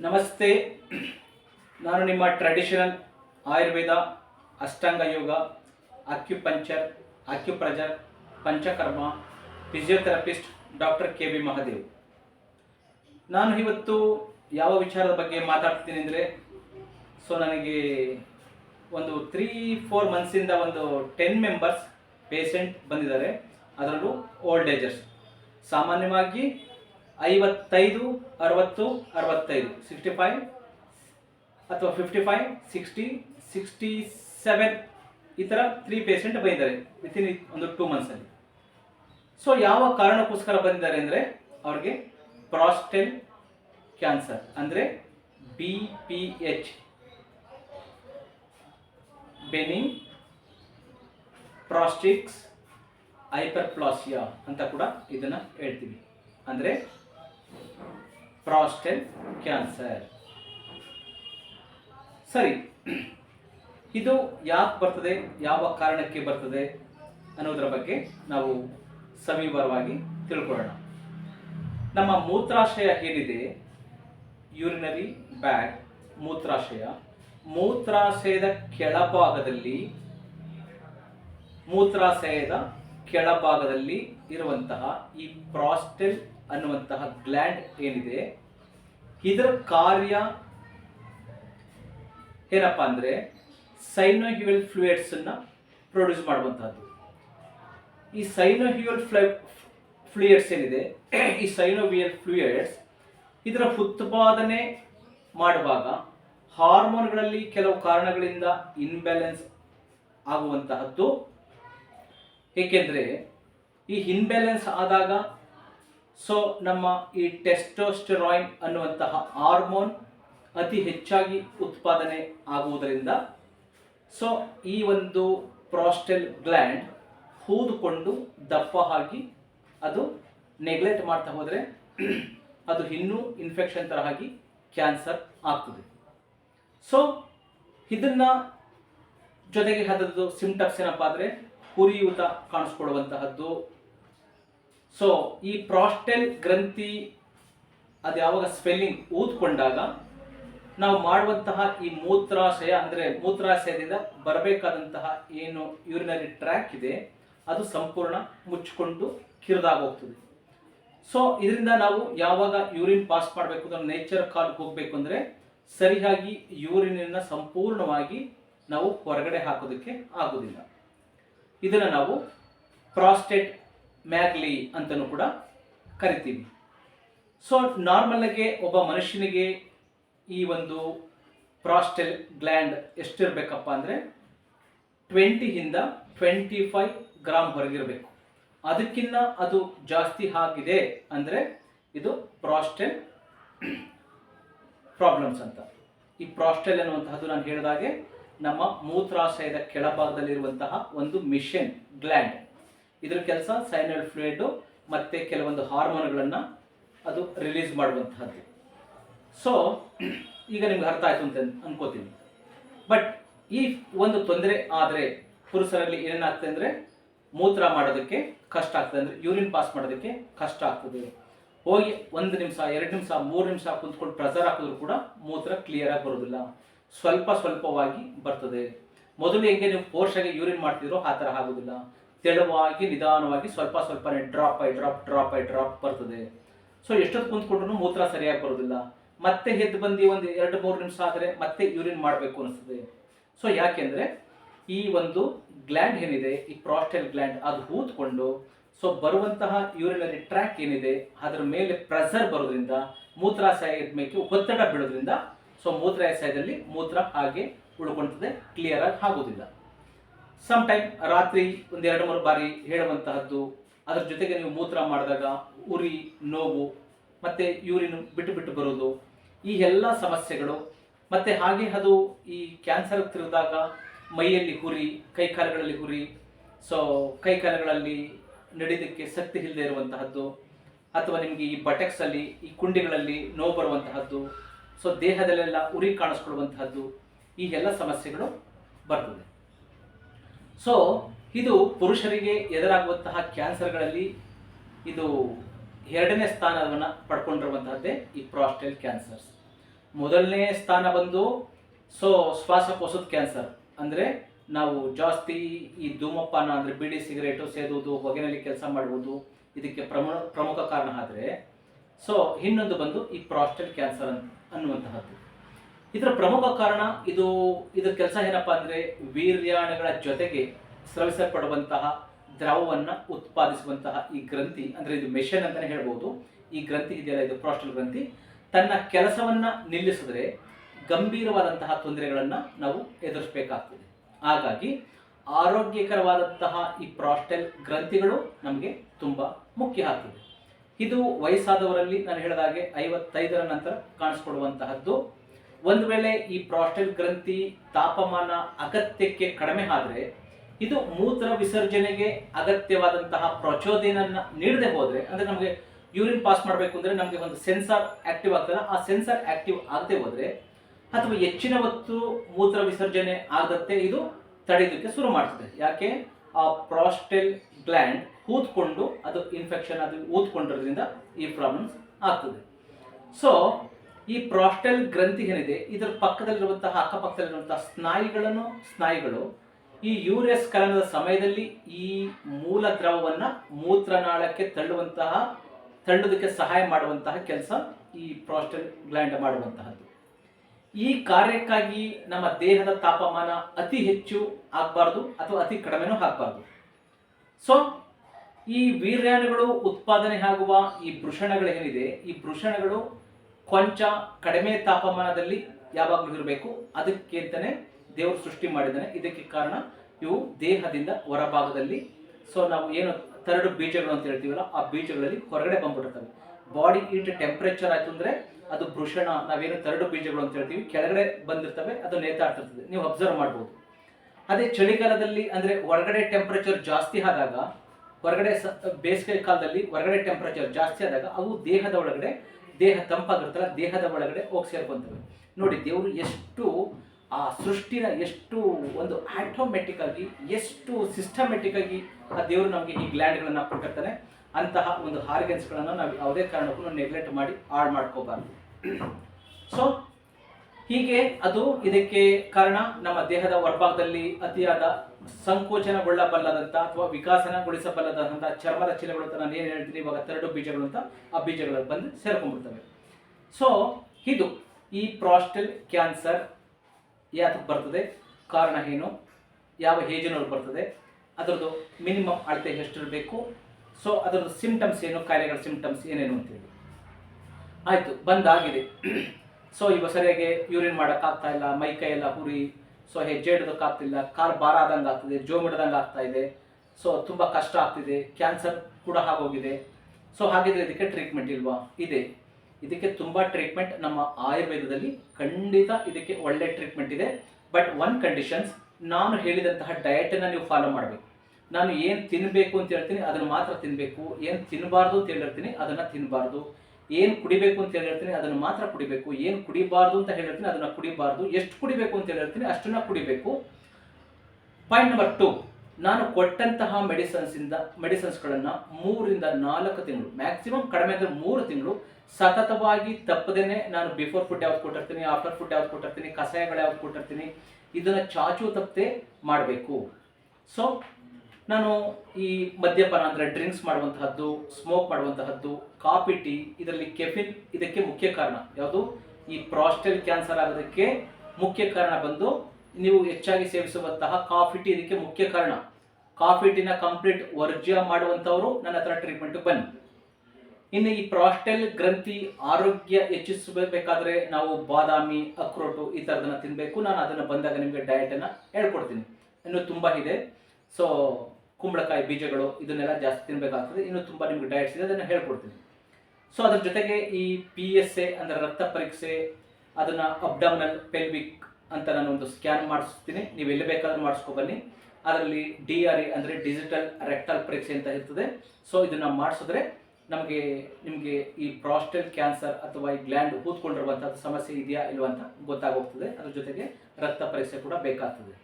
ನಮಸ್ತೆ. ನಾನು ನಿಮ್ಮ traditional Ayurveda, Ashtanga yoga acupuncture acupressure Panchakarma physiotherapist doctor K B Mahadev. ನಾನು ಇವತ್ತು ಯಾವ ವಿಚಾರದ ಬಗ್ಗೆ ಮಾತಾಡ್ತೀನಿ ಅಂದರೆ ಸೊ ನನಗೆ ಒಂದು ತ್ರೀ ಫೋರ್ ಮಂತ್ಸಿಂದ ಒಂದು ಟೆನ್ ಮೆಂಬರ್ಸ್ ಪೇಷಂಟ್ ಬಂದಿದ್ದಾರೆ. ಅದರಲ್ಲೂ ಓಲ್ಡ್ ಏಜಸ್ ಸಾಮಾನ್ಯವಾಗಿ ಐವತ್ತೈದು, ಅರವತ್ತು, ಅರವತ್ತೈದು. ಸಿಕ್ಸ್ಟಿ ಫೈವ್ ಅಥವಾ fifty five sixty sixty seven ಈ ಥರ ತ್ರೀ ಪೇಷಂಟ್ ಬಂದಿದ್ದಾರೆ ವಿತಿನ್ ಒಂದು ಟೂ ಮಂತ್ಸಲ್ಲಿ ಸೊ ಯಾವ ಕಾರಣಕ್ಕೋಸ್ಕರ ಬಂದಿದ್ದಾರೆ ಅಂದರೆ ಅವ್ರಿಗೆ ಪ್ರಾಸ್ಟೆಲ್ ಕ್ಯಾನ್ಸರ್ ಅಂದರೆ B P H benign prostatic hyperplasia ಅಂತ ಕೂಡ ಇದನ್ನು ಹೇಳ್ತೀವಿ. ಅಂದರೆ ಪ್ರಾಸ್ಟೆಲ್ ಕ್ಯಾನ್ಸರ್ ಸರಿ. ಇದು ಯಾಕೆ ಬರ್ತದೆ? ಯಾವ ಕಾರಣಕ್ಕೆ ಬರ್ತದೆ ಅನ್ನೋದರ ಬಗ್ಗೆ ನಾವು ಸವಿವರವಾಗಿ ತಿಳ್ಕೊಳ್ಳೋಣ. ನಮ್ಮ ಮೂತ್ರಾಶಯ ಏನಿದೆ? Urinary bag, ಮೂತ್ರಾಶಯ. ಮೂತ್ರಾಶಯದ ಕೆಳಭಾಗದಲ್ಲಿ ಮೂತ್ರಾಶಯದ ಕೆಳಭಾಗದಲ್ಲಿ ಇರುವಂತಹ ಈ ಪ್ರಾಸ್ಟೆಲ್ ಅನ್ನುವಂತಹ ಗ್ಲ್ಯಾಂಡ್ ಏನಿದೆ? ಇದರ ಕಾರ್ಯ ಏನಪ್ಪ ಅಂದರೆ ಸೈನೋಹ್ಯುವಲ್ ಫ್ಲೂಯಿಡ್ಸ್ ಅನ್ನ ಪ್ರೊಡ್ಯೂಸ್ ಮಾಡುವಂತಹದ್ದು. ಈ ಸೈನೋಹ್ಯುವಲ್ ಫ್ಲೈ ಫ್ಲೂಯಿಡ್ಸ್ ಏನಿದೆ? ಈ ಸೈನೋವಿಯಲ್ ಫ್ಲೂಯಿಡ್ಸ್ ಇದರ ಉತ್ಪಾದನೆ ಮಾಡುವಾಗ ಹಾರ್ಮೋನ್ಗಳಲ್ಲಿ ಕೆಲವು ಕಾರಣಗಳಿಂದ ಇನ್ಬ್ಯಾಲೆನ್ಸ್ ಆಗುವಂತಹದ್ದು. ಏಕೆಂದರೆ ಈ ಇನ್ಬ್ಯಾಲೆನ್ಸ್ ಆದಾಗ ಸೊ ನಮ್ಮ ಈ ಟೆಸ್ಟೋಸ್ಟೆರಾಯ್ನ್ ಅನ್ನುವಂತಹ ಹಾರ್ಮೋನ್ ಅತಿ ಹೆಚ್ಚಾಗಿ ಉತ್ಪಾದನೆ ಆಗುವುದರಿಂದ ಸೊ ಈ ಒಂದು ಪ್ರಾಸ್ಟೆಲ್ ಗ್ಲ್ಯಾಂಡ್ ಹೂದುಕೊಂಡು ದಪ್ಪ ಆಗಿ ಅದು ನೆಗ್ಲೆಕ್ಟ್ ಮಾಡ್ತಾ ಹೋದರೆ ಅದು ಇನ್ನೂ ಇನ್ಫೆಕ್ಷನ್ ಥರ ಆಗಿ ಕ್ಯಾನ್ಸರ್ ಆಗ್ತದೆ. ಸೊ ಇದನ್ನು ಜೊತೆಗೆ ಅದರದ್ದು ಸಿಂಟಮ್ಸ್ ಏನಪ್ಪ ಅಂದರೆ, ಹುರಿಯೂತ ಕಾಣಿಸ್ಕೊಳ್ಳುವಂತಹದ್ದು ಸೊ ಈ ಪ್ರಾಸ್ಟೆಲ್ ಗ್ರಂಥಿ ಅದು ಯಾವಾಗ ಸ್ವೆಲ್ಲಿಂಗ್ ಊದ್ಕೊಂಡಾಗ ನಾವು ಮಾಡುವಂತಹ ಈ ಮೂತ್ರಾಶಯ ಅಂದರೆ ಮೂತ್ರಾಶಯದಿಂದ ಬರಬೇಕಾದಂತಹ ಏನು ಯೂರಿನರಿ ಟ್ರ್ಯಾಕ್ ಇದೆ, ಅದು ಸಂಪೂರ್ಣ ಮುಚ್ಚಿಕೊಂಡು ಕಿರಿದಾಗೋಗ್ತದೆ. ಸೊ ಇದರಿಂದ ನಾವು ಯಾವಾಗ ಯೂರಿನ್ ಪಾಸ್ ಮಾಡಬೇಕು ಅಂದ್ರೆ ನೇಚರ್ ಕಾಲ್ಗೆ ಹೋಗಬೇಕು ಅಂದರೆ ಸರಿಯಾಗಿ ಯೂರಿನನ್ನ ಸಂಪೂರ್ಣವಾಗಿ ನಾವು ಹೊರಗಡೆ ಹಾಕೋದಕ್ಕೆ ಆಗೋದಿಲ್ಲ. ಇದನ್ನು ನಾವು ಪ್ರಾಸ್ಟೇಟ್ ಮ್ಯಾಗ್ಲಿ ಅಂತಲೂ ಕೂಡ ಕರಿತೀವಿ. ಸೊ ನಾರ್ಮಲಾಗೆ ಒಬ್ಬ ಮನುಷ್ಯನಿಗೆ ಈ ಒಂದು ಪ್ರಾಸ್ಟೆಲ್ ಗ್ಲ್ಯಾಂಡ್ ಎಷ್ಟಿರಬೇಕಪ್ಪ ಅಂದರೆ ಟ್ವೆಂಟಿಯಿಂದ ಟ್ವೆಂಟಿ ಫೈವ್ ಗ್ರಾಮ್ ಹೊರಗಿರಬೇಕು. ಅದಕ್ಕಿಂತ ಅದು ಜಾಸ್ತಿ ಆಗಿದೆ ಅಂದರೆ ಇದು ಪ್ರಾಸ್ಟೆಲ್ ಪ್ರಾಬ್ಲಮ್ಸ್ ಅಂತ. ಈ ಪ್ರಾಸ್ಟೆಲ್ ಅನ್ನುವಂತಹದ್ದು ನಾನು ಹೇಳಿದಾಗೆ ನಮ್ಮ ಮೂತ್ರಾಶಯದ ಕೆಳಭಾಗದಲ್ಲಿರುವಂತಹ ಒಂದು ಮಿಷನ್ ಗ್ಲ್ಯಾಂಡ್. ಇದರ ಕೆಲಸ ಸೈನಲ್ ಫ್ಲೂಯಿಡ್ ಮತ್ತು ಕೆಲವೊಂದು ಹಾರ್ಮೋನ್ಗಳನ್ನು ಅದು ರಿಲೀಸ್ ಮಾಡುವಂತಹದ್ದು. ಸೊ ಈಗ ನಿಮ್ಗೆ ಅರ್ಥ ಆಯ್ತು ಅಂತ ಅನ್ಕೋತೀನಿ. ಬಟ್ ಈ ಒಂದು ತೊಂದರೆ ಆದರೆ ಪುರುಷರಲ್ಲಿ ಏನಾಗ್ತದೆ ಅಂದರೆ ಮೂತ್ರ ಮಾಡೋದಕ್ಕೆ ಕಷ್ಟ ಆಗ್ತದೆ ಅಂದರೆ ಯೂರಿನ್ ಪಾಸ್ ಮಾಡೋದಕ್ಕೆ ಕಷ್ಟ ಆಗ್ತದೆ. ಹೋಗಿ ಒಂದು ನಿಮಿಷ, ಎರಡು ನಿಮಿಷ, ಮೂರು ನಿಮಿಷ ಕುಂತ್ಕೊಂಡು ಪ್ರೆಸರ್ ಹಾಕಿದ್ರು ಕೂಡ ಮೂತ್ರ ಕ್ಲಿಯರ್ ಆಗಿ ಬರೋದಿಲ್ಲ. ಸ್ವಲ್ಪ ಸ್ವಲ್ಪವಾಗಿ ಬರ್ತದೆ. ಮೊದಲು ಹೆಂಗೆ ನೀವು ಪೋರ್ಷಾಗಿ ಯೂರಿನ್ ಮಾಡ್ತಿದ್ರೋ ಆ ಥರ ಆಗೋದಿಲ್ಲ. ತೆಳುವಾಗಿ, ನಿಧಾನವಾಗಿ ಸ್ವಲ್ಪ ಸ್ವಲ್ಪನೇ drop by drop drop by drop ಬರ್ತದೆ. ಸೊ ಎಷ್ಟೊತ್ತು ಕುಂತ್ಕೊಂಡ್ರು ಮೂತ್ರ ಸರಿಯಾಗಿ ಬರೋದಿಲ್ಲ. ಮತ್ತೆ ಎದ್ದು ಬಂದು ಒಂದು ಎರಡು ಮೂರು ನಿಮಿಷ ಆದರೆ ಮತ್ತೆ ಯೂರಿನ್ ಮಾಡಬೇಕು ಅನಿಸ್ತದೆ. ಸೊ ಯಾಕೆಂದರೆ ಈ ಒಂದು ಗ್ಲ್ಯಾಂಡ್ ಏನಿದೆ, ಈ ಪ್ರಾಸ್ಟೆಲ್ ಗ್ಲ್ಯಾಂಡ್ ಅದು ಹೂತ್ಕೊಂಡು ಸೊ ಬರುವಂತಹ ಯೂರಿನರಿ ಟ್ರ್ಯಾಕ್ ಏನಿದೆ, ಅದರ ಮೇಲೆ ಪ್ರೆಸರ್ ಬರೋದ್ರಿಂದ ಮೂತ್ರಾಶಯದ ಮೇಲೆ ಒತ್ತಡ ಬೀಳೋದ್ರಿಂದ ಸೊ ಮೂತ್ರಾಶಯದಲ್ಲಿ ಮೂತ್ರ ಹಾಗೆ ಉಳ್ಕೊಳ್ತದೆ ಕ್ಲಿಯರ್ ಆಗಿ ಆಗೋದಿಲ್ಲ. ಸಮ್ ಟೈಮ್ ರಾತ್ರಿ ಒಂದು ಎರಡು ಮೂರು ಬಾರಿ ಹೇಳುವಂತಹದ್ದು, ಅದರ ಜೊತೆಗೆ ನೀವು ಮೂತ್ರ ಮಾಡಿದಾಗ ಉರಿ, ನೋವು, ಮತ್ತೆ ಯೂರಿನ್ ಬಿಟ್ಟು ಬಿಟ್ಟು ಬರೋದು, ಈ ಎಲ್ಲ ಸಮಸ್ಯೆಗಳು, ಮತ್ತೆ ಹಾಗೆ ಅದು ಈ ಕ್ಯಾನ್ಸರ್ ತಿರುದಾಗ ಮೈಯಲ್ಲಿ ಹುರಿ ಕೈಕಾಲುಗಳಲ್ಲಿ ಹುರಿ ಸೊ ಕೈಕಾಲುಗಳಲ್ಲಿ ನಡೆಯೋದಕ್ಕೆ ಶಕ್ತಿ ಇಲ್ಲದೆ ಇರುವಂತಹದ್ದು, ಅಥವಾ ನಿಮಗೆ ಈ ಬಟೆಕ್ಸಲ್ಲಿ ಈ ಕುಂಡಿಗಳಲ್ಲಿ ನೋವು ಬರುವಂತಹದ್ದು ಸೊ ದೇಹದಲ್ಲೆಲ್ಲ ಉರಿ ಕಾಣಿಸ್ಕೊಳ್ಳುವಂತಹದ್ದು ಈ ಎಲ್ಲ ಸಮಸ್ಯೆಗಳು ಬರ್ತದೆ. ಸೊ ಇದು ಪುರುಷರಿಗೆ ಎದುರಾಗುವಂತಹ ಕ್ಯಾನ್ಸರ್ಗಳಲ್ಲಿ ಇದು ಎರಡನೇ ಸ್ಥಾನವನ್ನು ಪಡ್ಕೊಂಡಿರುವಂತಹದ್ದೇ ಈ ಪ್ರಾಸ್ಟೇಟ್ ಕ್ಯಾನ್ಸರ್ಸ್ ಮೊದಲನೇ ಸ್ಥಾನ ಬಂದು ಸೊ ಶ್ವಾಸಕೋಶದ ಕ್ಯಾನ್ಸರ್ ಅಂದರೆ ನಾವು ಜಾಸ್ತಿ ಈ ಧೂಮಪಾನ ಅಂದರೆ ಬಿಡಿ ಸಿಗರೇಟು ಸೇದುವುದು, ಹೊಗೆನಲ್ಲಿ ಕೆಲಸ ಮಾಡುವುದು, ಇದಕ್ಕೆ ಪ್ರಮುಖ ಪ್ರಮುಖ ಕಾರಣ ಆದರೆ ಸೊ ಇನ್ನೊಂದು ಬಂದು ಈ ಪ್ರಾಸ್ಟೇಟ್ ಕ್ಯಾನ್ಸರ್ ಅನ್, ಅನ್ನುವಂತಹದ್ದು. ಇದರ ಪ್ರಮುಖ ಕಾರಣ ಇದು ಇದರ ಕೆಲಸ ಏನಪ್ಪಾ ಅಂದರೆ ವೀರ್ಯಾಣಗಳ ಜೊತೆಗೆ ಸ್ರವಿಸಲ್ಪಡುವಂತಹ ದ್ರವವನ್ನು ಉತ್ಪಾದಿಸುವಂತಹ ಈ ಗ್ರಂಥಿ, ಅಂದರೆ ಇದು ಮೆಷಿನ್ ಅಂತಲೇ ಹೇಳ್ಬೋದು. ಈ ಗ್ರಂಥಿ ಇದೆಯಲ್ಲ, ಇದು ಪ್ರಾಸ್ಟಲ್ ಗ್ರಂಥಿ. ತನ್ನ ಕೆಲಸವನ್ನ ನಿಲ್ಲಿಸಿದ್ರೆ ಗಂಭೀರವಾದಂತಹ ತೊಂದರೆಗಳನ್ನು ನಾವು ಎದುರಿಸಬೇಕಾಗ್ತದೆ. ಹಾಗಾಗಿ ಆರೋಗ್ಯಕರವಾದಂತಹ ಈ ಪ್ರಾಸ್ಟೆಲ್ ಗ್ರಂಥಿಗಳು ನಮಗೆ ತುಂಬ ಮುಖ್ಯ ಆಗ್ತದೆ. ಇದು ವಯಸ್ಸಾದವರಲ್ಲಿ ನಾನು ಹೇಳಿದ ಹಾಗೆ ಐವತ್ತೈದರ ನಂತರ ಕಾಣಿಸ್ಕೊಡುವಂತಹದ್ದು. ಒಂದು ವೇಳೆ ಈ ಪ್ರಾಸ್ಟೆಲ್ ಗ್ರಂಥಿ ತಾಪಮಾನ ಅಗತ್ಯಕ್ಕೆ ಕಡಿಮೆ ಆದರೆ ಇದು ಮೂತ್ರ ವಿಸರ್ಜನೆಗೆ ಅಗತ್ಯವಾದಂತಹ ಪ್ರಚೋದನೆಯನ್ನ ನೀಡದೆ ಹೋದ್ರೆ, ಅಂದ್ರೆ ನಮಗೆ ಯೂರಿನ್ ಪಾಸ್ ಮಾಡಬೇಕು ಅಂದ್ರೆ ನಮಗೆ ಒಂದು ಸೆನ್ಸಾರ್ ಆಕ್ಟಿವ್ ಆಗ್ತದೆ. ಆ ಸೆನ್ಸಾರ್ ಆಕ್ಟಿವ್ ಆಗದೆ ಹೋದ್ರೆ ಅಥವಾ ಹೆಚ್ಚಿನ ಹೊತ್ತು ಮೂತ್ರ ವಿಸರ್ಜನೆ ಆಗದಂತೆ ಇದು ತಡೆಯೋದಕ್ಕೆ ಶುರು ಮಾಡ್ತದೆ. ಯಾಕೆ? ಆ ಪ್ರಾಸ್ಟೆಲ್ ಗ್ಲ್ಯಾಂಡ್ ಊದ್ಕೊಂಡು ಅದು ಇನ್ಫೆಕ್ಷನ್ ಅದು ಊದ್ಕೊಂಡಿರೋದ್ರಿಂದ ಈ ಪ್ರಾಬ್ಲಮ್ಸ್ ಆಗ್ತದೆ. ಸೊ ಈ ಪ್ರಾಸ್ಟಲ್ ಗ್ರಂಥಿ ಏನಿದೆ, ಇದರ ಪಕ್ಕದಲ್ಲಿರುವಂತಹ ಅಕ್ಕಪಕ್ಕದಲ್ಲಿರುವಂತಹ ಸ್ನಾಯುಗಳನ್ನು, ಸ್ನಾಯುಗಳು, ಈ ಯೂರಿಯಸ್ ಕಲನದ ಸಮಯದಲ್ಲಿ ಈ ಮೂಲ ದ್ರವವನ್ನು ಮೂತ್ರನಾಳಕ್ಕೆ ತಳ್ಳುವಂತಹ ತಳ್ಳುವುದಕ್ಕೆ ಸಹಾಯ ಮಾಡುವಂತಹ ಕೆಲಸ ಈ ಪ್ರಾಸ್ಟಲ್ ಗ್ಲ್ಯಾಂಡ್ ಮಾಡುವಂತಹದ್ದು. ಈ ಕಾರ್ಯಕ್ಕಾಗಿ ನಮ್ಮ ದೇಹದ ತಾಪಮಾನ ಅತಿ ಹೆಚ್ಚು ಆಗಬಾರ್ದು ಅಥವಾ ಅತಿ ಕಡಿಮೆನೂ ಆಗಬಾರ್ದು. ಸೊ ಈ ವೀರ್ಯಾಣುಗಳು ಉತ್ಪಾದನೆ ಆಗುವ ಈ ಭೃಷಣಗಳೇನಿದೆ, ಈ ಭೃಷಣಗಳು ಕೊಂಚ ಕಡಿಮೆ ತಾಪಮಾನದಲ್ಲಿ ಯಾವಾಗಲೂ ಇರಬೇಕು? ಅದಕ್ಕೆ ಅಂತಾನೆ ದೇವರು ಸೃಷ್ಟಿ ಮಾಡಿದ್ದಾನೆ. ಇದಕ್ಕೆ ಕಾರಣ ಇವು ದೇಹದಿಂದ ಹೊರಭಾಗದಲ್ಲಿ. ಸೊ ನಾವು ಏನು ತರಡು ಬೀಜಗಳು ಅಂತ ಹೇಳ್ತೀವಲ್ಲ, ಆ ಬೀಜಗಳಲ್ಲಿ ಹೊರಗಡೆ ಬಂದ್ಬಿಟ್ಟಿರ್ತವೆ. ಬಾಡಿ ಹೀಟ್ ಟೆಂಪರೇಚರ್ ಆಯ್ತು ಅಂದ್ರೆ ಅದು ಭೃಷಣ, ನಾವೇನು ತರಡು ಬೀಜಗಳು ಅಂತ ಹೇಳ್ತೀವಿ. ಕೆಳಗಡೆ ಬಂದಿರ್ತವೆ, ಅದು ನೇತಾಡ್ತಿರ್ತದೆ. ನೀವು ಅಬ್ಸರ್ವ್ ಮಾಡ್ಬೋದು. ಅದೇ ಚಳಿಗಾಲದಲ್ಲಿ ಅಂದ್ರೆ ಹೊರಗಡೆ ಟೆಂಪರೇಚರ್ ಜಾಸ್ತಿ ಆದಾಗ, ಹೊರಗಡೆ ಬೇಸಿಗೆ ಕಾಲದಲ್ಲಿ ಹೊರಗಡೆ ಟೆಂಪರೇಚರ್ ಜಾಸ್ತಿ ಆದಾಗ, ಅವು ದೇಹದ ಒಳಗಡೆ ದೇಹ ತಂಪಾಗಿರುತ್ತಲ್ಲ, ದೇಹದ ಒಳಗಡೆ ಹೋಗಿ ಸೇರ್ಕೊಂತವೆ ನೋಡಿ ದೇವರು ಎಷ್ಟು, ಆ ಸೃಷ್ಟಿನ ಎಷ್ಟು ಒಂದು ಆಟೋಮೆಟಿಕ್ ಆಗಿ, ಎಷ್ಟು ಸಿಸ್ಟಮೆಟಿಕ್ ಆಗಿ ಆ ದೇವರು ನಮಗೆ ಈ ಗ್ಲ್ಯಾಂಡ್ಗಳನ್ನ ಕೊಟ್ಟಿರ್ತಾನೆ, ಅಂತಹ ಒಂದು ಹಾರ್ಗೆನ್ಸ್ಗಳನ್ನು ನಾವು ಯಾವುದೇ ಕಾರಣಕ್ಕೂ ನೆಗ್ಲೆಕ್ಟ್ ಮಾಡಿ ಹಾಳು ಮಾಡ್ಕೋಬಾರ್ದು. ಸೊ ಹೀಗೆ ಅದು ಇದಕ್ಕೆ ಕಾರಣ ನಮ್ಮ ದೇಹದ ಹೊರಭಾಗದಲ್ಲಿ ಅತಿಯಾದ ಸಂಕೋಚನಗೊಳ್ಳಬಲ್ಲದಂತ ಅಥವಾ ವಿಕಾಸನಗೊಳಿಸಬಲ್ಲದಂತ ಚರ್ಮದ ಚೀಲಗಳು ಅಂತ ನಾನು ಏನು ಹೇಳ್ತೀನಿ, ಇವಾಗ ತೆರಡು ಬೀಜಗಳು ಅಂತ ಆ ಬೀಜಗಳಲ್ಲಿ ಬಂದು ಸೇರ್ಕೊಂಡ್ಬಿಡ್ತವೆ. ಸೊ ಇದು ಈ ಪ್ರಾಸ್ಟಲ್ ಕ್ಯಾನ್ಸರ್ ಯಾತಕ್ಕೆ ಬರ್ತದೆ? ಕಾರಣ ಏನು? ಯಾವ ಏಜಿನವ್ರು ಬರ್ತದೆ? ಅದರದ್ದು ಮಿನಿಮಮ್ ಅಳತೆ ಎಷ್ಟಿರಬೇಕು? ಸೊ ಅದರದ್ದು ಸಿಂಟಮ್ಸ್ ಏನು? ಕಾಯಿಲೆಗಳ ಸಿಂಟಮ್ಸ್ ಏನೇನು ಅಂತೇಳಿ ಆಯಿತು, ಬಂದಾಗಿದೆ. ಸೊ ಇವಾಗ ಸರಿಯಾಗಿ ಯೂರಿನ್ ಮಾಡೋಕ್ಕಾಗ್ತಾ ಇಲ್ಲ, ಮೈ ಕೈ ಎಲ್ಲ ಹುರಿ ಸೊ ಹೆಜ್ಜೆ ಇಡೋದಕ್ಕಾಗ್ತಿಲ್ಲ ಕಾರ್ ಬಾರ ಆದಂಗೆ ಆಗ್ತಿದೆ ಜೋಮ್ ಇಡ್ದಂಗೆ ಆಗ್ತಾ ಇದೆ. ಸೊ ತುಂಬ ಕಷ್ಟ ಆಗ್ತಿದೆ, ಕ್ಯಾನ್ಸರ್ ಕೂಡ ಆಗೋಗಿದೆ. ಸೊ ಹಾಗಿದ್ರೆ ಇದಕ್ಕೆ ಟ್ರೀಟ್ಮೆಂಟ್ ಇಲ್ವಾ? ಇದೆ. ಇದಕ್ಕೆ ತುಂಬ ಟ್ರೀಟ್ಮೆಂಟ್ ನಮ್ಮ ಆಯುರ್ವೇದದಲ್ಲಿ ಖಂಡಿತ ಇದಕ್ಕೆ ಒಳ್ಳೆ ಟ್ರೀಟ್ಮೆಂಟ್ ಇದೆ. ಬಟ್ ಒನ್ ಕಂಡೀಷನ್ಸ್ ನಾನು ಹೇಳಿದಂತಹ ಡಯಟನ್ನು ನೀವು ಫಾಲೋ ಮಾಡಬೇಕು. ನಾನು ಏನು ತಿನ್ನಬೇಕು ಅಂತ ಹೇಳ್ತೀನಿ, ಅದನ್ನು ಮಾತ್ರ ತಿನ್ನಬೇಕು ಏನು ತಿನ್ನಬಾರ್ದು ಅಂತ ಹೇಳಿರ್ತೀನಿ, ಅದನ್ನು ತಿನ್ನಬಾರ್ದು ಏನು ಕುಡಿಬೇಕು ಅಂತ ಹೇಳಿರ್ತೀನಿ ಅದನ್ನು ಮಾತ್ರ ಕುಡಿಬೇಕು. ಏನು ಕುಡಿಬಾರ್ದು ಅಂತ ಹೇಳಿರ್ತೀನಿ ಅದನ್ನು ಕುಡಿಬಾರ್ದು. ಎಷ್ಟು ಕುಡಿಬೇಕು ಅಂತ ಹೇಳಿರ್ತೀನಿ ಅಷ್ಟನ್ನ ಕುಡಿಬೇಕು. ಪಾಯಿಂಟ್ ನಂಬರ್ ಟು ನಾನು ಕೊಟ್ಟಂತಹ ಮೆಡಿಸನ್ಸಿಂದ ಮೆಡಿಸನ್ಸ್ಗಳನ್ನು ಮೂರಿಂದ ನಾಲ್ಕು ತಿಂಗಳು ಮ್ಯಾಕ್ಸಿಮಮ್ ಕಡಿಮೆ ಅಂದರೆ ಮೂರು ತಿಂಗಳು, ಸತತವಾಗಿ ತಪ್ಪದೇನೆ ನಾನು ಬಿಫೋರ್ ಫುಡ್ ಯಾವ್ದು ಕೊಟ್ಟಿರ್ತೀನಿ ಆಫ್ಟರ್ ಫುಡ್ ಯಾವ್ದು ಕೊಟ್ಟಿರ್ತೀನಿ, ಕಷಾಯಗಳು ಯಾವ್ದು ಕೊಟ್ಟಿರ್ತೀನಿ, ಇದನ್ನು ಚಾಚು ತಪ್ಪದೆ ಮಾಡಬೇಕು. ಸೊ ನಾನು ಈ ಮದ್ಯಪಾನ ಅಂದರೆ ಡ್ರಿಂಕ್ಸ್ ಮಾಡುವಂತಹದ್ದು ಸ್ಮೋಕ್ ಮಾಡುವಂತಹದ್ದು ಕಾಫಿ ಟೀ ಇದರಲ್ಲಿ ಕೆಫಿನ್ ಇದಕ್ಕೆ ಮುಖ್ಯ ಕಾರಣ. ಯಾವುದು? ಈ ಪ್ರಾಸ್ಟೇಲ್ ಕ್ಯಾನ್ಸರ್ ಆಗೋದಕ್ಕೆ ಮುಖ್ಯ ಕಾರಣ ಬಂದು ನೀವು ಹೆಚ್ಚಾಗಿ ಸೇವಿಸುವಂತಹ ಕಾಫಿ ಟೀ ಇದಕ್ಕೆ ಮುಖ್ಯ ಕಾರಣ. ಕಾಫಿ ಟೀನ ಕಂಪ್ಲೀಟ್ ವರ್ಜ್ಯ ಮಾಡುವಂಥವರು ನನ್ನ ಹತ್ರ ಟ್ರೀಟ್ಮೆಂಟ್ ಬನ್ನಿ. ಇನ್ನು ಈ ಪ್ರಾಸ್ಟೆಲ್ ಗ್ರಂಥಿ ಆರೋಗ್ಯ ಹೆಚ್ಚಿಸಬೇಕಾದ್ರೆ ನಾವು ಬಾದಾಮಿ ಅಕ್ರೋಟು ಈ ಥರದನ್ನ ತಿನ್ನಬೇಕು ನಾನು ಅದನ್ನು ಬಂದಾಗ ನಿಮಗೆ ಡಯಟನ್ನು ಹೇಳ್ಕೊಡ್ತೀನಿ. ಇನ್ನು ತುಂಬ ಇದೆ. ಸೊ ಕುಂಬಳಕಾಯಿ ಬೀಜಗಳು ಇದನ್ನೆಲ್ಲ ಜಾಸ್ತಿ ತಿನ್ನಬೇಕಾಗ್ತದೆ ಇನ್ನು ತುಂಬ ನಿಮ್ಗೆ ಡಯಟ್ಸ್ ಇದೆ, ಅದನ್ನು ಹೇಳ್ಕೊಡ್ತೀನಿ. ಸೊ ಅದ್ರ ಜೊತೆಗೆ ಈ ಪಿ ಎಸ್ ಎ ಅಂದರೆ ರಕ್ತ ಪರೀಕ್ಷೆ, ಅದನ್ನು ಅಬ್ಡಮಿನಲ್ ಪೆಲ್ವಿಕ್ ಅಂತ ನಾನು ಒಂದು ಸ್ಕ್ಯಾನ್ ಮಾಡಿಸ್ತೀನಿ. ನೀವು ಎಲ್ಲಿ ಬೇಕಾದ್ರೂ ಮಾಡಿಸ್ಕೊ ಬನ್ನಿ. ಅದರಲ್ಲಿ ಡಿ ಆರ್ ಇ ಅಂದರೆ ಡಿಜಿಟಲ್ ರೆಕ್ಟಲ್ ಪರೀಕ್ಷೆ ಅಂತ ಇರ್ತದೆ. ಸೊ ಇದನ್ನು ಮಾಡಿಸಿದ್ರೆ ನಮಗೆ, ನಿಮಗೆ ಈ ಪ್ರಾಸ್ಟೇಟ್ ಕ್ಯಾನ್ಸರ್ ಅಥವಾ ಈ ಗ್ಲ್ಯಾಂಡ್ ಕೂತ್ಕೊಂಡಿರುವಂಥ ಸಮಸ್ಯೆ ಇದೆಯಾ ಇಲ್ವಂತ ಗೊತ್ತಾಗೋಗ್ತದೆ. ಅದ್ರ ಜೊತೆಗೆ ರಕ್ತ ಪರೀಕ್ಷೆ ಕೂಡ ಬೇಕಾಗ್ತದೆ.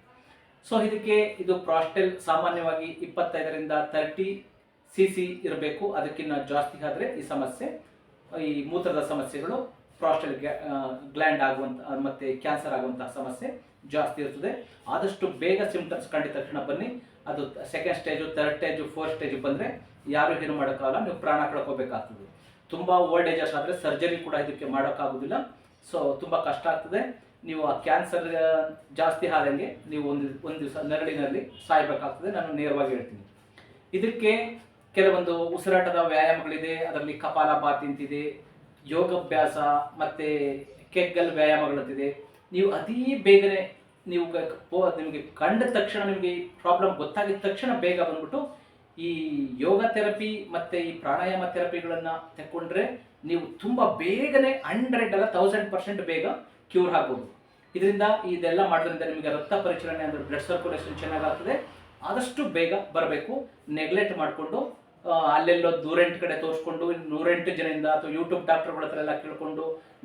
ಸೊ ಇದಕ್ಕೆ ಇದು ಪ್ರಾಸ್ಟೆಲ್ ಸಾಮಾನ್ಯವಾಗಿ ಇಪ್ಪತ್ತೈದರಿಂದ ತರ್ಟಿ ಸಿ ಸಿ ಇರಬೇಕು. ಅದಕ್ಕಿಂತ ಜಾಸ್ತಿ ಆದರೆ ಈ ಸಮಸ್ಯೆ, ಈ ಮೂತ್ರದ ಸಮಸ್ಯೆಗಳು ಪ್ರಾಸ್ಟೆಲ್ ಗ್ಲ್ಯಾಂಡ್ ಆಗುವಂಥ ಮತ್ತು ಕ್ಯಾನ್ಸರ್ ಆಗುವಂತಹ ಸಮಸ್ಯೆ ಜಾಸ್ತಿ ಇರ್ತದೆ. ಆದಷ್ಟು ಬೇಗ ಸಿಂಪ್ಟಮ್ಸ್ ಕಂಡಿದ ತಕ್ಷಣ ಬನ್ನಿ. ಅದು second stage third stage fourth stage ಬಂದರೆ ಯಾರು ಏನು ಮಾಡೋಕ್ಕಾಗಲ್ಲ. ನೀವು ಪ್ರಾಣ ಕಳ್ಕೋಬೇಕಾಗ್ತದೆ. ತುಂಬ ಓಲ್ಡ್ ಏಜಸ್ ಆದರೆ ಸರ್ಜರಿ ಕೂಡ ಇದಕ್ಕೆ ಮಾಡೋಕ್ಕಾಗೋದಿಲ್ಲ. ಸೊ ತುಂಬ ಕಷ್ಟ ಆಗ್ತದೆ. ನೀವು ಆ ಕ್ಯಾನ್ಸರ್ ಜಾಸ್ತಿ ಆದಂಗೆ ನೀವು ಒಂದು ಒಂದು ದಿವಸ, ನೆರಳಿನಲ್ಲಿ ಸಾಯಬೇಕಾಗ್ತದೆ. ನಾನು ನೇರವಾಗಿ ಹೇಳ್ತೀನಿ. ಇದಕ್ಕೆ ಕೆಲವೊಂದು ಉಸಿರಾಟದ ವ್ಯಾಯಾಮಗಳಿದೆ. ಅದರಲ್ಲಿ ಕಪಾಲಭಾತಿ ಅಂತಿದೆ ಯೋಗಾಭ್ಯಾಸ ಮತ್ತು ಕೆಗ್ಗಲ್ ವ್ಯಾಯಾಮಗಳಂತಿದೆ. ನೀವು ಅತೀ ಬೇಗನೆ ನೀವು ನಿಮಗೆ ಕಂಡ ತಕ್ಷಣ ನಿಮಗೆ ಪ್ರಾಬ್ಲಮ್ ಗೊತ್ತಾಗಿದ ತಕ್ಷಣ ಬೇಗ ಬಂದ್ಬಿಟ್ಟು ಈ ಯೋಗ ಥೆರಪಿ ಮತ್ತು ಈ ಪ್ರಾಣಾಯಾಮ ಥೆರಪಿಗಳನ್ನು ತಕ್ಕೊಂಡ್ರೆ ನೀವು ತುಂಬ ಬೇಗನೆ ಹಂಡ್ರೆಡ್ ಅಲ್ಲ ತೌಸಂಡ್ ಪರ್ಸೆಂಟ್ ಬೇಗ ಕ್ಯೂರ್ ಆಗ್ಬೋದು. ಇದರಿಂದ ಇದೆಲ್ಲ ಮಾಡೋದ್ರಿಂದ ನಿಮಗೆ ರಕ್ತ ಪರಿಚಲನೆ ಅಂದರೆ ಬ್ಲಡ್ ಸರ್ಕ್ಯುಲೇಷನ್ ಚೆನ್ನಾಗಾಗ್ತದೆ. ಆದಷ್ಟು ಬೇಗ ಬರಬೇಕು. ನೆಗ್ಲೆಕ್ಟ್ ಮಾಡಿಕೊಂಡು ಅಲ್ಲೆಲ್ಲೋ ದೂರೆಂಟು ಕಡೆ ತೋರಿಸ್ಕೊಂಡು ನೂರೆಂಟು ಜನರಿಂದ ಅಥವಾ ಯೂಟ್ಯೂಬ್ ಡಾಕ್ಟರ್ಗಳ ಹತ್ರ ಎಲ್ಲ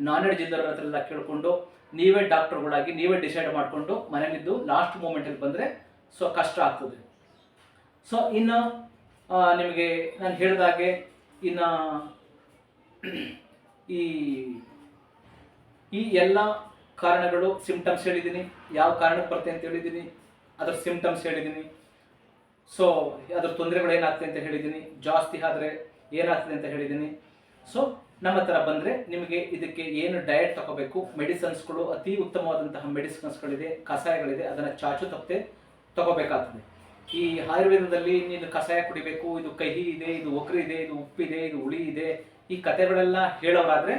ನಾನ್ ವೆಜ್ ಹತ್ರ ಎಲ್ಲ ಕೇಳಿಕೊಂಡು, ನೀವೇ ಡಾಕ್ಟರ್ಗಳಾಗಿ ನೀವೇ ಡಿಸೈಡ್ ಮಾಡಿಕೊಂಡು ಮನೇಲಿದ್ದು ಲಾಸ್ಟ್ ಮೂಮೆಂಟಲ್ಲಿ ಬಂದರೆ ಸೊ ಕಷ್ಟ ಆಗ್ತದೆ. ಸೊ ಇನ್ನು ನಿಮಗೆ ನಾನು ಹೇಳಿದಾಗೆ ಇನ್ನು ಈ ಈ ಎಲ್ಲ ಕಾರಣಗಳು ಸಿಂಪ್ಟಮ್ಸ್ ಹೇಳಿದ್ದೀನಿ. ಯಾವ ಕಾರಣಕ್ಕೆ ಬರುತ್ತೆ ಅಂತ ಹೇಳಿದ್ದೀನಿ. ಅದ್ರ ಸಿಂಪ್ಟಮ್ಸ್ ಹೇಳಿದ್ದೀನಿ. ಸೊ ಅದ್ರ ತೊಂದರೆಗಳು ಏನಾಗ್ತದೆ ಅಂತ ಹೇಳಿದ್ದೀನಿ. ಜಾಸ್ತಿ ಆದರೆ ಏನಾಗ್ತದೆ ಅಂತ ಹೇಳಿದ್ದೀನಿ. ಸೊ ನಮ್ಮ ಹತ್ರ ಬಂದರೆ ನಿಮಗೆ ಇದಕ್ಕೆ ಏನು ಡಯಟ್ ತಗೋಬೇಕು? ಮೆಡಿಸನ್ಸ್ಗಳು ಅತಿ ಉತ್ತಮವಾದಂತಹ ಮೆಡಿಸಿನ್ಸ್ಗಳಿದೆ ಕಷಾಯಗಳಿದೆ. ಅದನ್ನು ಚಾಚು ತಪ್ಪದೆ ತಗೋಬೇಕಾಗ್ತದೆ. ಈ ಆಯುರ್ವೇದದಲ್ಲಿ ನೀನು ಕಷಾಯ ಕುಡಿಬೇಕು. ಇದು ಕಹಿ ಇದೆ, ಇದು ಒಕ್ರಿ ಇದೆ, ಇದು ಉಪ್ಪಿದೆ, ಇದು ಹುಳಿ ಇದೆ. ಈ ಕಥೆಗಳೆಲ್ಲ ಹೇಳೋರಾದ್ರೆ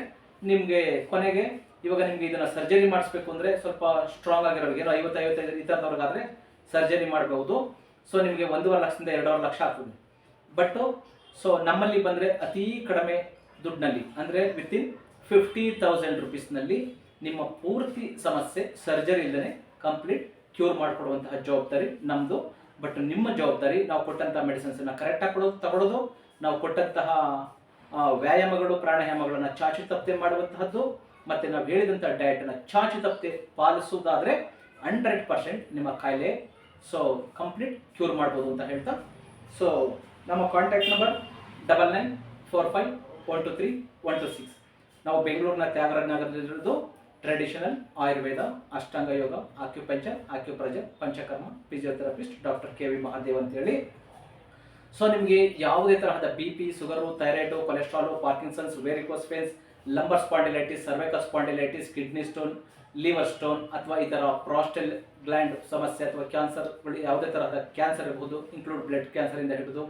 ನಿಮಗೆ ಕೊನೆಗೆ ಇವಾಗ ನಿಮ್ಗೆ ಇದನ್ನ ಸರ್ಜರಿ ಮಾಡಿಸ್ಬೇಕು ಅಂದ್ರೆ ಸ್ವಲ್ಪ ಸ್ಟ್ರಾಂಗ್ ಆಗಿರೋರಿಗೆ, ಏನೋ ಐವತ್ತು ಐವತ್ತೈದು ಈ ಥರದವ್ರಿಗಾದ್ರೆ ಸರ್ಜರಿ ಮಾಡಬಹುದು ಸೊ ನಿಮಗೆ ಒಂದೂವರೆ ಲಕ್ಷದಿಂದ ಎರಡೂವರೆ ಲಕ್ಷ ಆಗ್ತದೆ. ಬಟ್ ಸೊ ನಮ್ಮಲ್ಲಿ ಬಂದರೆ ಅತಿ ಕಡಿಮೆ ದುಡ್ಡಿನಲ್ಲಿ, ಅಂದರೆ ವಿತಿನ್ ಫಿಫ್ಟಿ ತೌಸಂಡ್ ರುಪೀಸ್ನಲ್ಲಿ ನಿಮ್ಮ ಪೂರ್ತಿ ಸಮಸ್ಯೆ ಸರ್ಜರಿ ಇಲ್ಲದೆ ಕಂಪ್ಲೀಟ್ ಕ್ಯೂರ್ ಮಾಡಿಕೊಡುವಂತಹ ಜವಾಬ್ದಾರಿ ನಮ್ಮದು ಬಟ್ ನಿಮ್ಮ ಜವಾಬ್ದಾರಿ ನಾವು ಕೊಟ್ಟಂತಹ ಮೆಡಿಸಿನ್ಸನ್ನು ಕರೆಕ್ಟಾಗಿ ಕೊಡೋದು ತಗೊಳ್ಳೋದು ನಾವು ಕೊಟ್ಟಂತಹ ವ್ಯಾಯಾಮಗಳು, ಪ್ರಾಣಾಯಾಮಗಳನ್ನು ಚಾಚು ತಪ್ಪದೆ ಮಾಡುವಂತಹದ್ದು. ಮತ್ತು ನಾವು ಹೇಳಿದಂಥ ಡಯಟನ್ನು ಚಾಚು ತಪ್ಪದೆ ಪಾಲಿಸೋದಾದರೆ ಹಂಡ್ರೆಡ್ ಪರ್ಸೆಂಟ್ ನಿಮ್ಮ ಕಾಯಿಲೆ ಸೊ ಕಂಪ್ಲೀಟ್ ಕ್ಯೂರ್ ಮಾಡ್ಬೋದು ಅಂತ ಹೇಳ್ತಾ. ಸೊ ನಮ್ಮ contact number double nine four five one two three one two six ನಾವು ಬೆಂಗಳೂರಿನ Tyagaraja ನಗರದಲ್ಲಿರೋದು traditional Ayurveda Ashtanga yoga acupuncture acupressure Panchakarma physiotherapist doctor K V Mahadev ಅಂತೇಳಿ. ಸೊ ನಿಮಗೆ ಯಾವುದೇ ತರಹದ B P sugar thyroid cholesterol Parkinson's varicose lumbar spondylitis cervical spondylitis kidney stone liver stone ಅಥವಾ ಈ ಥರ ಪ್ರಾಸ್ಟೆಲ್ gland ಸಮಸ್ಯೆ ಅಥವಾ ಕ್ಯಾನ್ಸರ್ ಯಾವುದೇ ತರಹದ ಕ್ಯಾನ್ಸರ್ ಇರ್ಬೋದು ಇನ್ಕ್ಲೂಡ್ ಬ್ಲಡ್ ಕ್ಯಾನ್ಸರಿಂದ ಹಿಡಿದು,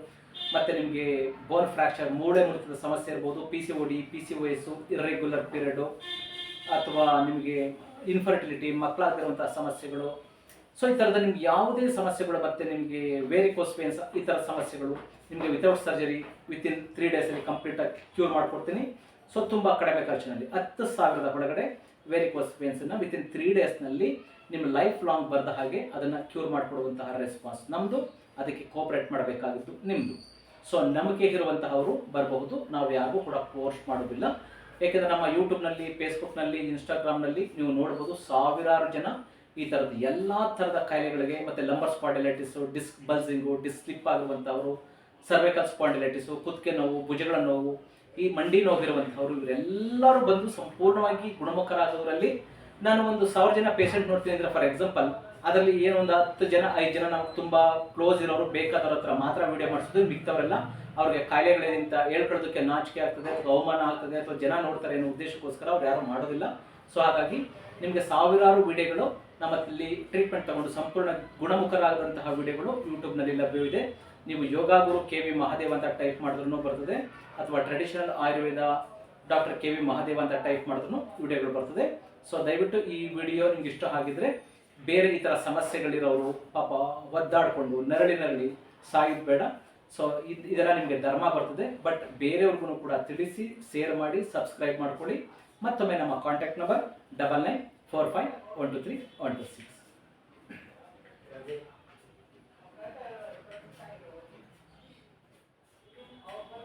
ಮತ್ತು ನಿಮಗೆ ಬೋನ್ ಫ್ರ್ಯಾಕ್ಚರ್ ಮೂಳೆ ಮುರಿತದ ಸಮಸ್ಯೆ ಇರ್ಬೋದು P C O D P C O S irregular period ಅಥವಾ ನಿಮಗೆ ಇನ್ಫರ್ಟಿಲಿಟಿ ಮಕ್ಕಳಾಗಿರುವಂಥ ಸಮಸ್ಯೆಗಳು. ಸೊ ಈ ಥರದ ನಿಮ್ಗೆ ಯಾವುದೇ ಸಮಸ್ಯೆಗಳು ಮತ್ತೆ ನಿಮಗೆ ವೇರಿಕೋಸ್ ಪೇನ್ಸ್ ಈ ಥರ ಸಮಸ್ಯೆಗಳು, ನಿಮಗೆ ವಿತೌಟ್ ಸರ್ಜರಿ ವಿತಿನ್ ತ್ರೀ ಡೇಸಲ್ಲಿ ಕಂಪ್ಲೀಟಾಗಿ ಕ್ಯೂರ್ ಮಾಡಿಕೊಡ್ತೀನಿ. ಸೊ ತುಂಬ ಕಡಿಮೆ ಖರ್ಚಿನಲ್ಲಿ ಹತ್ತು ಸಾವಿರದ ಒಳಗಡೆ ವೆರಿಕೋಸ್ ಪೇನ್ಸನ್ನು ವಿತಿನ್ ತ್ರೀ ಡೇಸ್ನಲ್ಲಿ ನಿಮ್ಮ ಲೈಫ್ ಲಾಂಗ್ ಬರೆದ ಹಾಗೆ ಅದನ್ನು ಕ್ಯೂರ್ ಮಾಡಿಕೊಡುವಂತಹ ರೆಸ್ಪಾನ್ಸ್ ನಮ್ಮದು ಅದಕ್ಕೆ ಕೋಪರೇಟ್ ಮಾಡಬೇಕಾಗಿತ್ತು ನಿಮ್ಮದು ಸೊ ನಂಬಿಕೆ ಇರುವಂತಹವರು ಬರಬಹುದು. ನಾವು ಯಾರಿಗೂ ಕೂಡ ಪೋಸ್ಟ್ ಮಾಡೋದಿಲ್ಲ. ಏಕೆಂದರೆ ನಮ್ಮ ಯೂಟ್ಯೂಬ್ನಲ್ಲಿ ಫೇಸ್ಬುಕ್ನಲ್ಲಿ ಇನ್ಸ್ಟಾಗ್ರಾಮ್ನಲ್ಲಿ ನೀವು ನೋಡ್ಬೋದು ಸಾವಿರಾರು ಜನ ಈ ಥರದ ಎಲ್ಲ ಥರದ ಕಾಯಿಲೆಗಳಿಗೆ ಮತ್ತು lumbar spondylitis disc bulging disc slip ಆಗುವಂಥವರು cervical spondylitis ಕುತ್ತಿಗೆ ನೋವು, ಭುಜಗಳ ನೋವು ಈ ಮಂಡಿ ನೋವಿರುವಂಥವ್ರು ಇವರೆಲ್ಲರೂ ಬಂದು ಸಂಪೂರ್ಣವಾಗಿ ಗುಣಮುಖರಾದವರಲ್ಲಿ ನಾನು ಒಂದು ಸಾವಿರ ಜನ ಪೇಷಂಟ್ ನೋಡ್ತೀನಿ ಅಂದ್ರೆ ಫಾರ್ ಎಕ್ಸಾಂಪಲ್ ಅದರಲ್ಲಿ ಏನೊಂದು ಹತ್ತು ಜನ, ಐದು ಜನ ನಾವು ತುಂಬ ಕ್ಲೋಸ್ ಇರೋರು, ಬೇಕಾದವ್ರ ಹತ್ರ ಮಾತ್ರ ವಿಡಿಯೋ ಮಾಡಿಸೋದು, ಮಿಕ್ತವರೆಲ್ಲ ಅವ್ರಿಗೆ ಕಾಯಿಲೆಗಳಿಂದ ಹೇಳ್ಕೊಳ್ಳೋದಕ್ಕೆ ನಾಚಿಕೆ ಆಗ್ತದೆ, ಅಥವಾ ಅವಮಾನ ಆಗ್ತದೆ, ಅಥವಾ ಜನ ನೋಡ್ತಾರೆ ಅನ್ನೋ ಉದ್ದೇಶಕ್ಕೋಸ್ಕರ ಅವ್ರು ಯಾರು ಮಾಡೋದಿಲ್ಲ. ಸೊ ಹಾಗಾಗಿ ನಿಮಗೆ ಸಾವಿರಾರು ವಿಡಿಯೋಗಳು ನಮ್ಮಲ್ಲಿ ಟ್ರೀಟ್ಮೆಂಟ್ ತಗೊಂಡು ಸಂಪೂರ್ಣ ಗುಣಮುಖರಾದಂತಹ ವಿಡಿಯೋಗಳು ಯೂಟ್ಯೂಬ್ನಲ್ಲಿ ಲಭ್ಯವಿದೆ ನೀವು ಯೋಗ ಗುರು ಕೆ ವಿ ಮಹಾದೇವ್ ಅಂತ ಟೈಪ್ ಮಾಡಿದ್ರು ಬರ್ತದೆ, ಅಥವಾ traditional Ayurveda doctor K V Mahadev ಅಂತ ಟೈಪ್ ಮಾಡಿದ್ರು ವಿಡಿಯೋಗಳು ಬರ್ತದೆ. ಸೊ ದಯವಿಟ್ಟು ಈ ವಿಡಿಯೋ ನಿಮ್ಗೆ ಇಷ್ಟ ಆಗಿದ್ರೆ ಬೇರೆ ಈ ಥರ ಸಮಸ್ಯೆಗಳಿರೋರು ಪಾಪ ಒದ್ದಾಡಿಕೊಂಡು ನರಳಿ ನರಳಿ ಸಾಯೋದು ಬೇಡ ಸೊ ಇದು, ಇದೆಲ್ಲ ನಿಮಗೆ ಧರ್ಮ ಬರ್ತದೆ. ಬಟ್ ಬೇರೆಯವ್ರಿಗೂ ಕೂಡ ತಿಳಿಸಿ ಶೇರ್ ಮಾಡಿ ಸಬ್ಸ್ಕ್ರೈಬ್ ಮಾಡ್ಕೊಳ್ಳಿ. ಮತ್ತೊಮ್ಮೆ ನಮ್ಮ contact number double nine four five one two three one two six